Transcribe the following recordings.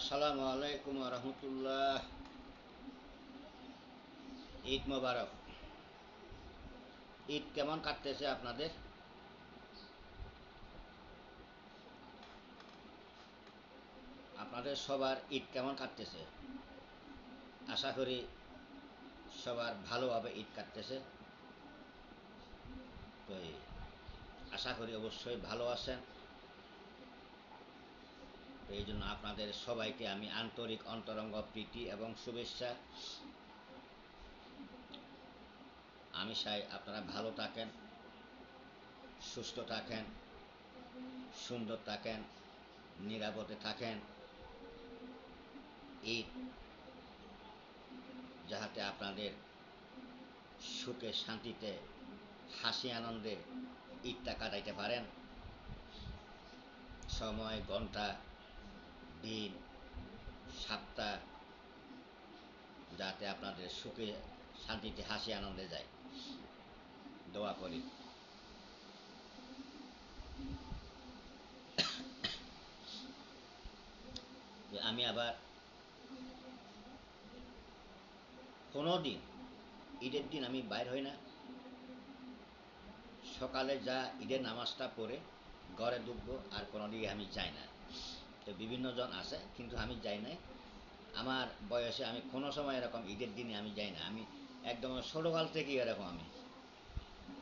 আসসালামু আলাইকুম রহমতুল্লাহ। ঈদ মোবারক। ঈদ কেমন কাটতেছে আপনাদের? আপনাদের সবার ঈদ কেমন কাটতেছে? আশা করি সবার ভালোভাবে ঈদ কাটতেছে। তো আশা করি অবশ্যই ভালো আছেন। এই জন্য আপনাদের সবাইকে আমি আন্তরিক অন্তরঙ্গ প্রীতি এবং শুভেচ্ছা। আমি চাই আপনারা ভালো থাকেন, সুস্থ থাকেন, সুন্দর থাকেন, নিরাপদে থাকেন। ঈদ যাহাতে আপনাদের সুখে, শান্তিতে, হাসি, আনন্দে ঈদটা কাটাইতে পারেন। সময়, ঘণ্টা দিন, সাতটা, যাতে আপনাদের সুখে, শান্তিতে, হাসি, আনন্দে যায়। দোয়া করি। আমি আবার কোনো দিন ঈদের দিন আমি বাইর হই না। সকালে যা ঈদের নামাজটা পড়ে, ঘরে ঢুকবো আর কোনো দিকে আমি যাই না। তো বিভিন্ন জন আছে, কিন্তু আমি যাই নাই। আমার বয়সে আমি কোনো সময় এরকম ঈদের দিনে আমি যাই না। আমি একদম ছোটোকাল থেকেই এরকম আমি।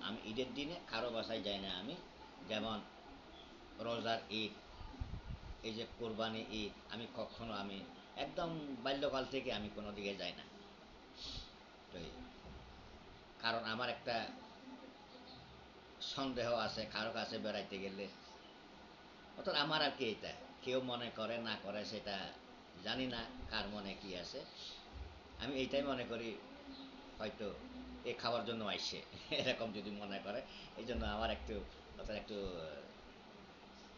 আমি ঈদের দিনে কারও বাসায় যাই না আমি। যেমন রোজার ঈদ, এই যে কোরবানি ঈদ, আমি কখনো আমি একদম বাল্যকাল থেকে আমি কোনো দিকে যাই না। তো কারণ আমার একটা সন্দেহ আছে, কারও কাছে বেড়াইতে গেলে অর্থাৎ আমার আর কি এটা? কেউ মনে করে, না করে, সেটা জানি না কার মনে কি আছে। আমি এইটাই মনে করি, হয়তো এ খাওয়ার জন্য আইসে, এরকম যদি মনে করে। এই জন্য আমার একটু, অর্থাৎ একটু,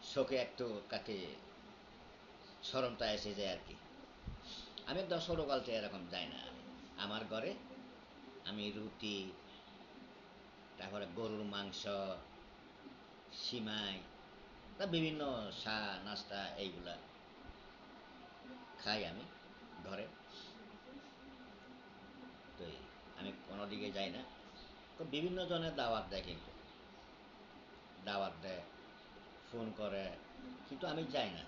শোকে একটু কাকে সরমটা এসে যায় আর কি। আমি একদম ছোটোকালতে এরকম যাই না আমি। আমার ঘরে আমি রুটি, তারপরে গরুর মাংস, সিমাই বিভিন্ন চা, নাস্তা এইগুলা খাই আমি ঘরে। তো আমি কোনো দিকে যাই না। তো বিভিন্ন জনের দাওয়াত দেয় কিন্তু। দাওয়াত দেয়, ফোন করে, কিন্তু আমি যাই না।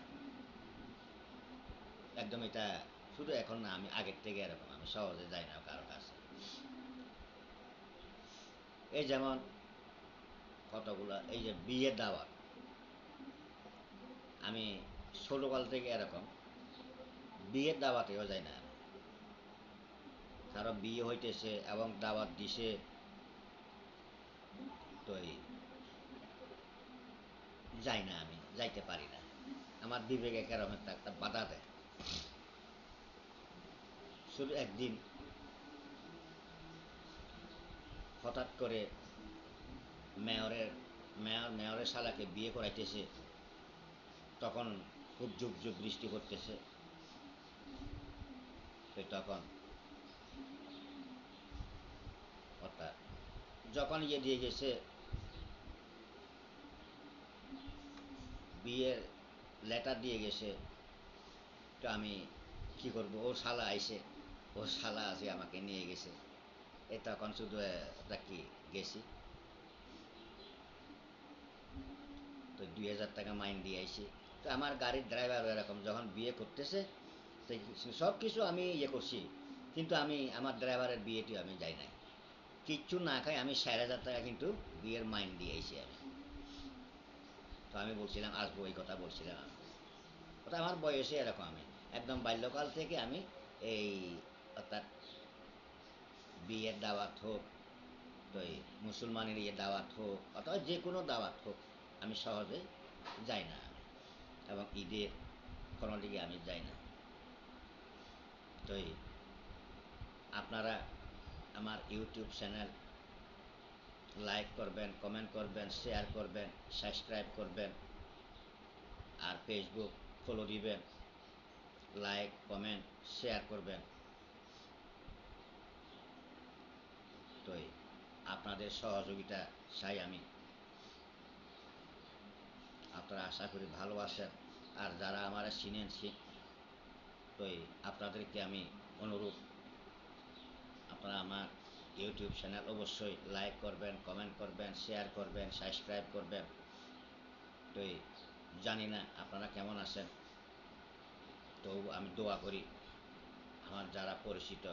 একদম এটা শুধু এখন না, আমি আগের থেকে এরকম, আমি সহজে যাই না কারও কাছে। এই যেমন কতগুলো, এই যে বিয়ের দাওয়াত। আমি ছোটোকাল থেকে এরকম, বিয়ের দাওয়াতেও যাই না। কারও বিয়ে হইতেছে এবং দাওয়াত দিছে, তো যাই না আমি, যাইতে পারি না। আমার বিবেকে কেরম একটা একটা বাধা দেয়। শুধু একদিন হঠাৎ করে মেয়রের, মেয়র, মেয়রের শালাকে বিয়ে করাইতেছে। তখন খুব যুগ যুগ বৃষ্টি করতেছে তখন অর্থাৎ যখন ইয়ে দিয়ে গেছে বিয়ের লেটার দিয়ে গেছে, তো আমি কি করব? ওর শালা আইসে ওর শালা আছে আমাকে নিয়ে গেছে। এ তখন শুধু কি গেছি। তো দুই হাজার টাকা মাইন দিয়ে আইসি তো আমার গাড়ির ড্রাইভার এরকম যখন বিয়ে করতেছে সব কিছু আমি ইয়ে করছি। কিন্তু আমি, আমার ড্রাইভারের বিয়েটিও আমি যাই নাই। কিচ্ছু না খাই, আমি ষাট হাজার টাকা কিন্তু বিয়ের মাইন দিয়ে আইসি আমি। তো আমি বলছিলাম, আসব, এই কথা বলছিলাম আমি। ওটা আমার বয়সে এরকম আমি। একদম বাল্যকাল থেকে আমি এই, অর্থাৎ বিয়ের দাওয়াত হোক, তো এই মুসলমানের ইয়ে দাওয়াত হোক, অথবা যে কোনো দাওয়াত হোক, আমি সহজে যাই না। এবং ঈদের কোনো দিকে আমি যাই না। তো আপনারা আমার ইউটিউব চ্যানেল লাইক করবেন, কমেন্ট করবেন, শেয়ার করবেন, সাবস্ক্রাইব করবেন, আর ফেসবুক ফলো দিবেন, লাইক, কমেন্ট, শেয়ার করবেন। তো আপনাদের সহযোগিতা চাই আমি। আপনারা আশা করি ভালো ভালোবাসেন। আর যারা আমার চিনেন তো এই আপনাদেরকে আমি অনুরোধ, আপনারা আমার ইউটিউব চ্যানেল অবশ্যই লাইক করবেন, কমেন্ট করবেন, শেয়ার করবেন, সাবস্ক্রাইব করবেন। তো জানি না আপনারা কেমন আছেন তো আমি দোয়া করি আমার যারা পরিচিত,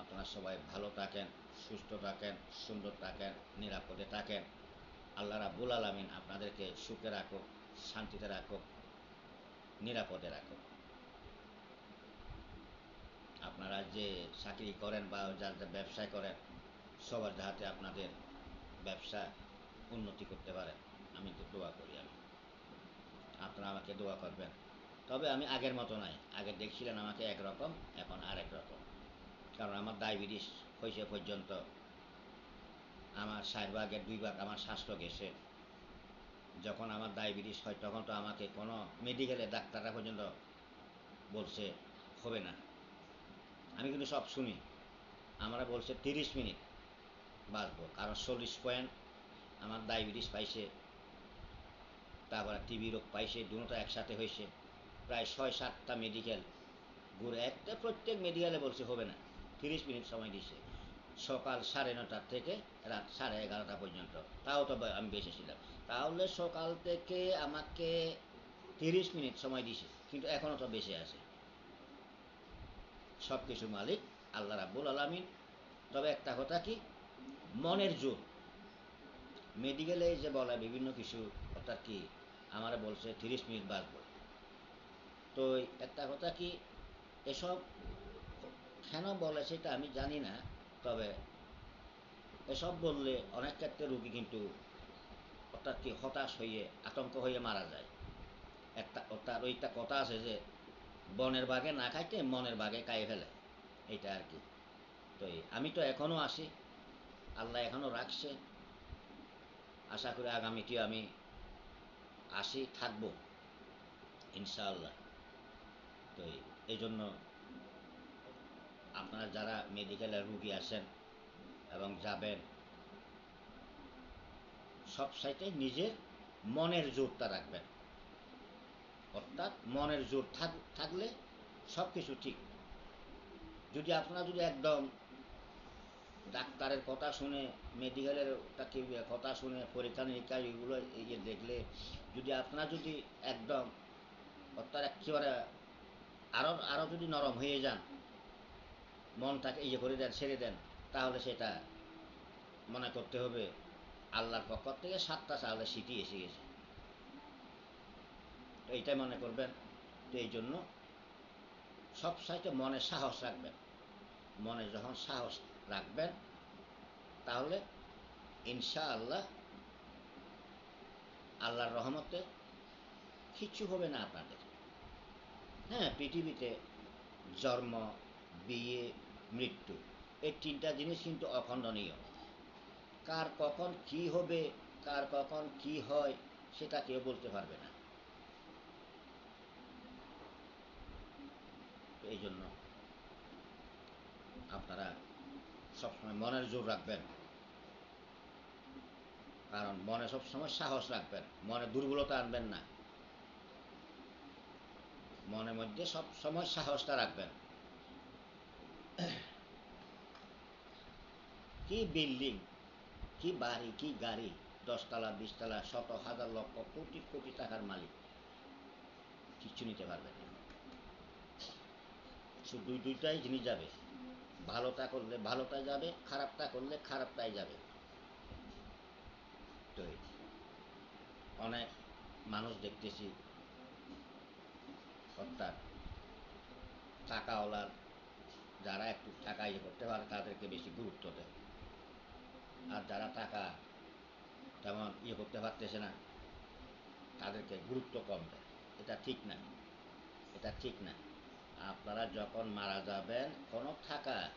আপনারা সবাই ভালো থাকেন, সুস্থ থাকেন, সুন্দর থাকেন, নিরাপদে থাকেন। আল্লাহ রাবুল আলমিন আপনাদেরকে সুখে রাখুক, শান্তিতে রাখুক। নিরাপদে রাখুক আপনারা যে চাকরি করেন বা যার যা ব্যবসায় করেন, সবার যাহাতে আপনাদের ব্যবসা উন্নতি করতে পারে। আমি তো দোয়া করি আমি। আপনারা আমাকে দোয়া করবেন। তবে আমি আগের মতো নাই আগে দেখছিলেন আমাকে একরকম, এখন আরেক রকম। কারণ আমার ডায়াবেটিস হয়েছে পর্যন্ত। আমার ষাট ভাগের দুই ভাগ আমার স্বাস্থ্য গেছে। যখন আমার ডায়াবেটিস হয়, তখন তো আমাকে কোনো মেডিকেলে ডাক্তাররা পর্যন্ত বলছে, হবে না। আমি কিন্তু সব শুনি। আমরা বলছে তিরিশ মিনিট বাঁচবো, কারণ চল্লিশ পয়েন্ট আমার ডায়াবেটিস পাইছে, তারপরে টিবি রোগ পাইছে, দুটো একসাথে হয়েছে। প্রায় ছয় সাতটা মেডিকেল ঘুরে একটা প্রত্যেক মেডিকেলে বলছে হবে না। তিরিশ মিনিট সময় দিছে সকাল সাড়ে নটার থেকে রাত সাড়ে এগারোটা পর্যন্ত। তাও তো আমি বেঁচে ছিলাম। তাহলে সকাল থেকে আমাকে তিরিশ মিনিট সময় দিছে, কিন্তু এখনও তো বেঁচে আছে। সব কিছু মালিক আল্লাহ রাব্বুল আলমিন। তবে একটা কথা কি? মনের জোর। মেডিকেলে যে বলা বিভিন্ন কিছু, অর্থাৎ কি আমার বলছে তিরিশ মিনিট বাঁচব। তো একটা কথা কি, এসব কেন বলে সেটা আমি জানি না। তবে এসব বললে অনেক ক্ষেত্রে রুগী কিন্তু অর্থাৎ কি হতাশ হয়ে আতঙ্ক হয়ে মারা যায়। একটা অর্থাৎ ওইটা কথা আছে যে, বনের বাঘে না খাইতে মনের বাঘে খাই ফেলে। এইটা আর কি। তো আমি তো এখনও আসি। আল্লাহ এখনও রাখছে। আশা করি আগামীতে আমি আসি, থাকব, ইনশাআল্লাহ। তো এই জন্য আপনারা যারা মেডিকেলের রুগী আছেন এবং যাবেন, সব সাইটে নিজের মনের জোরটা রাখবেন। অর্থাৎ মনের জোর থাকলে সব কিছু ঠিক। যদি আপনারা যদি একদম ডাক্তারের কথা শুনে মেডিকেলের কথা শুনে, পরীক্ষা, নিরীক্ষা এগুলো ইয়ে দেখলে, যদি আপনারা যদি একদম অর্থাৎ একেবারে আরও আরও যদি নরম হয়ে যান মনটাকে ইয়ে করে দেন, ছেড়ে দেন, তাহলে সেটা মনে করতে হবে আল্লাহর পক্ষ থেকে সাতটা চাহলে সিটি এসে গেছে। তো এইটাই মনে করবেন। তো এই জন্য সব সাইতে মনে সাহস রাখবেন। মনে যখন সাহস রাখবেন, তাহলে ইনশা আল্লাহ আল্লাহর রহমতে কিচ্ছু হবে না আপনাদের। হ্যাঁ পৃথিবীতে জন্ম, বিয়ে মৃত্যু। এই তিনটা জিনিস কিন্তু অখণ্ডনীয়। কার কখন কি হবে, কার কখন কি হয়, সেটা কেউ বলতে পারবে না। এই জন্য আপনারা সবসময় মনের জোর রাখবেন। কারণ মনে সবসময় সাহস রাখবেন, মনে দুর্বলতা আনবেন না। মনের মধ্যে সব সময় সাহসটা রাখবেন। কি বিল্ডিং, কি বাড়ি, কি গাড়ি, দশতলা, বিশতলা, শত হাজার লক্ষ, কোটি কোটি টাকার মালিক, কিচ্ছু নিতে পারবেন না। শুধু দুইটাই জিনিস যাবে। ভালোটা করলে ভালোটা যাবে, খারাপটা করলে খারাপটাই যাবে। তো অনেক মানুষ দেখতেছি, অর্থাৎ টাকাওয়ালার, যারা একটু টাকা ইয়ে করতে পারে, তাদেরকে বেশি গুরুত্ব দেয়। আর যারা টাকা তেমন ইয়ে করতে পারতেছে না, তাদেরকে গুরুত্ব কম দেয়। এটা ঠিক না। এটা ঠিক না। আপনারা যখন মারা যাবেন, কোনো থাকা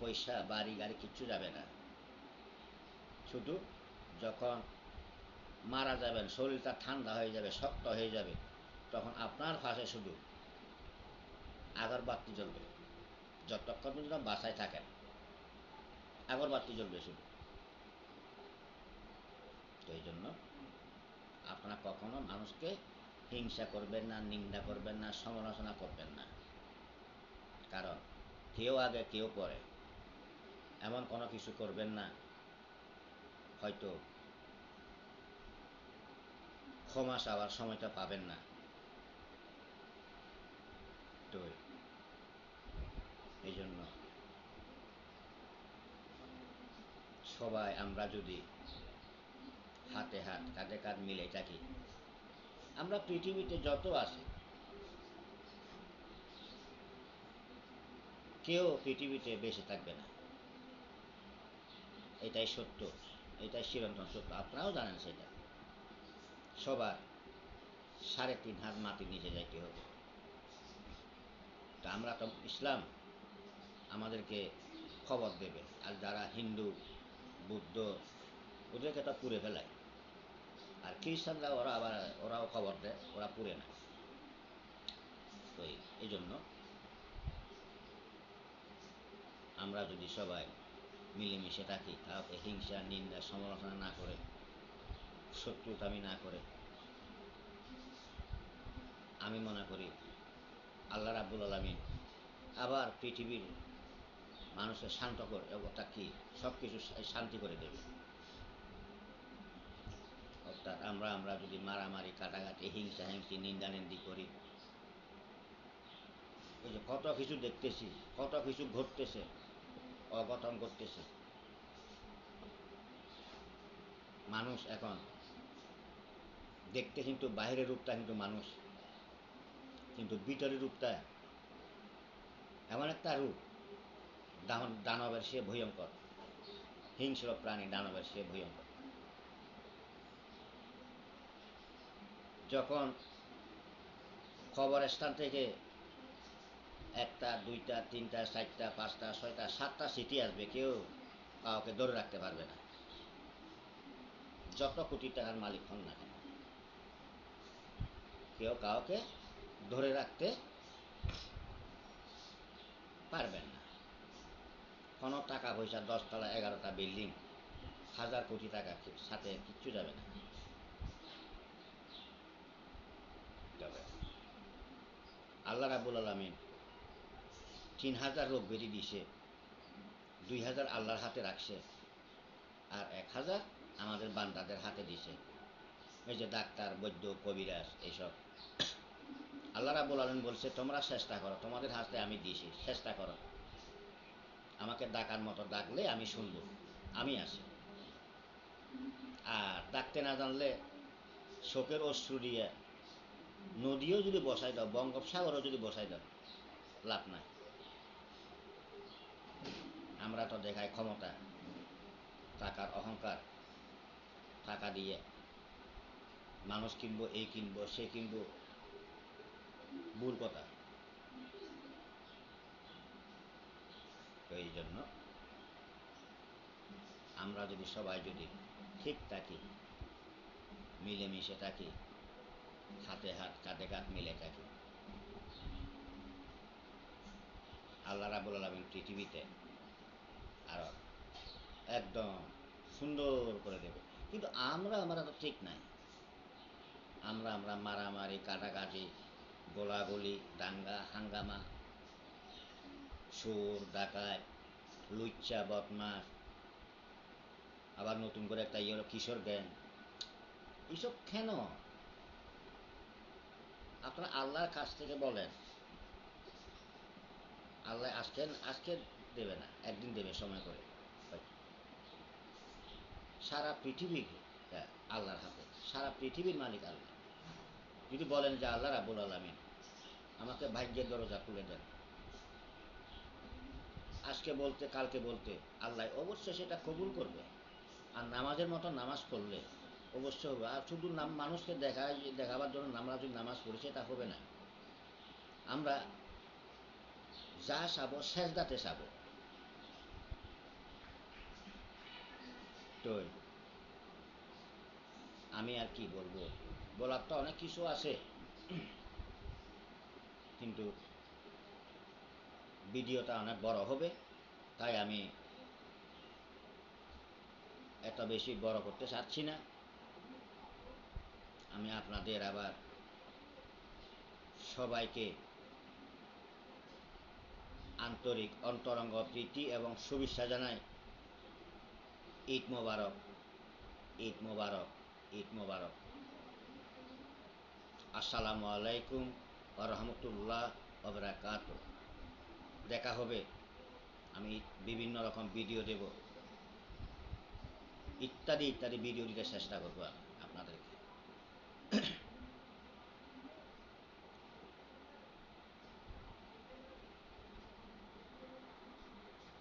পয়সা, বাড়ি, গাড়ি কিচ্ছু যাবে না। শুধু যখন মারা যাবেন, শরীরটা ঠান্ডা হয়ে যাবে, শক্ত হয়ে যাবে, তখন আপনার পাশে শুধু আগরবাতি জ্বলবে। যতক্ষণ পর্যন্ত বাসায় থাকেন। আগরবাতি জ্বলবে শুধু তো এই জন্য আপনারা কখনো মানুষকে হিংসা করবেন না, নিন্দা করবেন না, সমালোচনা করবেন না। কারণ কেউ আগে, কেউ পরে। এমন কোনো কিছু করবেন না, হয়তো ক্ষমা চাওয়ার সময়টা পাবেন না। তো এই জন্য সবাই আমরা যদি হাতে হাত, কাঁধে কাঁধ মিলে থাকি, আমরা পৃথিবীতে যত আছি, কেউ পৃথিবীতে বেঁচে থাকবে না। এটাই সত্য, এটাই চিরন্তন সত্য। আপনারাও জানেন সেটা। সবার সাড়ে তিন হাত মাটির নিচে যাইতে হবে। তা আমরা তো ইসলাম আমাদেরকে খবর দেবে আর যারা হিন্দু বুদ্ধ, ওদেরকে তো পুড়ে ফেলায়। আর খ্রিস্টানরা ওরা আবার, ওরাও খবর দেয়, ওরা পুড়ে না। তো এই- জন্য আমরা যদি সবাই মিলেমিশে থাকি কাউকে হিংসা, নিন্দা, সমালোচনা না করে শত্রুতামি না করে, আমি মনে করি আল্লাহ রাব্বুল আলমিন আবার পৃথিবীর মানুষের শান্ত করে অর্থাৎ কি? সব কিছু শান্তি করে দেবে। অর্থাৎ আমরা আমরা যদি মারামারি, কাটাকাটি, হিংসা, হিংসি নিন্দানিন্দি করি, এই যে কত কিছু দেখতেছি, কত কিছু ঘটতেছে, অঘটন ঘটতেছে। মানুষ এখন দেখতে কিন্তু বাইরের রূপটা কিন্তু মানুষ, কিন্তু ভিতরের রূপটা এমন একটা রূপ। দান- দানবের সে ভয়ঙ্কর। হিংস্র প্রাণী দানবের সে ভয়ঙ্কর। যখন খবর স্থান থেকে একটা, দুইটা, তিনটা, চারটা, পাঁচটা, ছয়টা, সাতটা সিটি আসবে, কেউ কাউকে ধরে রাখতে পারবে না। যত কোটি টাকার মালিক হন না কেন, কেউ কাউকে ধরে রাখতে পারবেন না। কোনো টাকা পয়সা দশতলা এগারোটা বিল্ডিং, হাজার কোটি টাকা সাথে কিচ্ছু যাবে না। আল্লাহ রাবুল আলমিন তিন হাজার রোগ বেরি দিছে দুই হাজার আল্লাহর হাতে রাখছে, আর এক হাজার আমাদের বান্দাদের হাতে দিছে এই যে ডাক্তার, বৈদ্য, কবিরাজ, এইসব। আল্লাহ রাবুল আলম বলছে, তোমরা চেষ্টা করো, তোমাদের হাতে আমি দিয়েছি, চেষ্টা করো। আমাকে ডাকার মতো ডাকলে আমি শুনব, আমি আছি আর ডাকতে না জানলে শোকের অশ্রু দিয়ে নদীও যদি বসাই দাও, বঙ্গোপসাগরও যদি বসাই দাও, লাভ নাই। আমরা তো দেখাই ক্ষমতা, টাকার অহংকার, টাকা দিয়ে মানুষ কিনবো, এই কিনবো, সে কিনবো, ভুল কথা তো এই জন্য। আমরা যদি সবাই যদি ঠিক থাকি, মিলেমিশে থাকি, হাতে হাত, কাঁধে কাঁধ মিলে থাকি, আল্লাহ রাবুল আলমিন পৃথিবীতে আরও একদম সুন্দর করে দেবে। কিন্তু আমরা আমরা তো ঠিক নাই। আমরা আমরা মারামারি, কাটাকাটি, গোলাগুলি, দাঙ্গা, হাঙ্গামা চোর ডাকাত লুচ্চা বদমাস আবার নতুন করে একটা ইয়ে হলো কিশোর জ্ঞান এইসব কেন? আপনারা আল্লাহর কাছ থেকে বলেন। আল্লাহ আজকে আজকে দেবে না একদিন দেবে সময় করে। সারা পৃথিবী হ্যাঁ, আল্লাহর হাতে। সারা পৃথিবীর মালিক আল্লাহ। যদি বলেন যে আল্লাহ রাবুল আলমিন আমাকে ভাগ্যের দরজা খুলে দেন। আজকে বলতে, কালকে বলতে আল্লাহ অবশ্যই সেটা কবুল করবে। আর নামাজের মতো নামাজ পড়লে অবশ্যই হবে আর শুধু নাম মানুষকে দেখা, দেখাবার জন্য আমরা যদি নামাজ পড়ছি, তা হবে না। আমরা যা চাবো সেজদাতে চাবো তো আমি আর কি বলব? বলার তো অনেক কিছু আছে। কিন্তু ভিডিওটা অনেক বড় হবে, তাই আমি এত বেশি বড় করতে চাচ্ছি না। আমি আপনাদের আবার সবাইকে আন্তরিক অন্তরঙ্গ প্রীতি এবং শুভেচ্ছা জানাই। ঈদ মোবারক ঈদ মোবারক ঈদ মোবারক। আসসালামু আলাইকুম রহমতুল্লাহ অবরাকাত দেখা হবে। আমি বিভিন্ন রকম ভিডিও দেব। ইত্যাদি ইত্যাদি ভিডিও দিতে চেষ্টা করব আমি